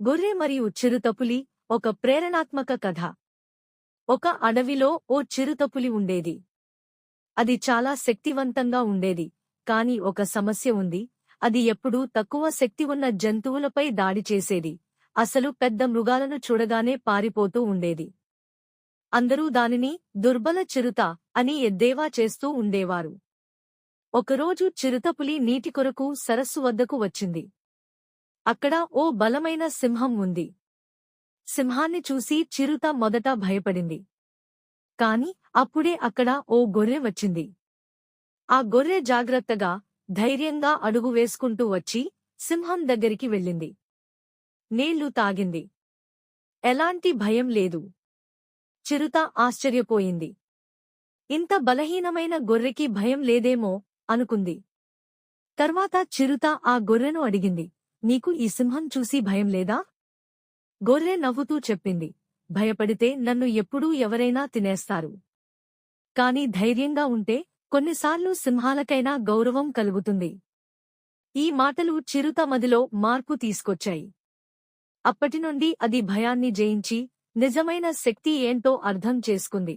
గొర్రె మరియు చిరుతపులి ఒక ప్రేరణాత్మక కథ. ఒక అడవిలో ఓ చిరుతపులి ఉండేది. అది చాలా శక్తివంతంగా ఉండేది కాని ఒక సమస్య ఉంది. అది ఎప్పుడూ తక్కువ శక్తి ఉన్న జంతువులపై దాడి చేసేది. అసలు పెద్ద మృగాలను చూడగానే పారిపోతూ ఉండేది. అందరూ దానిని దుర్బల చిరుత అని ఎద్దేవా చేస్తూ ఉండేవారు. ఒకరోజు చిరుతపులి నీటి కొరకు సరస్సు వద్దకు వచ్చింది. అక్కడ ఓ బలమైన సింహం ఉంది. సింహాన్ని చూసి చిరుత మొదట భయపడింది. కాని అప్పుడే అక్కడ ఓ గొర్రె వచ్చింది. ఆ గొర్రె జాగ్రత్తగా ధైర్యంగా అడుగు వేసుకుంటూ వచ్చి సింహం దగ్గరికి వెళ్ళింది. నీళ్ళు తాగింది. ఎలాంటి భయం లేదు. చిరుత ఆశ్చర్యపోయింది. ఇంత బలహీనమైన గొర్రెకి భయం లేదేమో అనుకుంది. తర్వాత చిరుత ఆ గొర్రెను అడిగింది. నీకు ఈ సింహం చూసి భయం లేదా? గొర్రె నవ్వుతూ చెప్పింది. భయపడితే నన్ను ఎప్పుడూ ఎవరైనా తినేస్తారు. కాని ధైర్యంగా ఉంటే కొన్నిసార్లు సింహాలకైనా గౌరవం కలుగుతుంది. ఈ మాటలు చిరుత మదిలో మార్పు తీసుకొచ్చాయి. అప్పటినుండి అది భయాన్ని జయించి నిజమైన శక్తి ఏంటో అర్థం చేసుకుంది.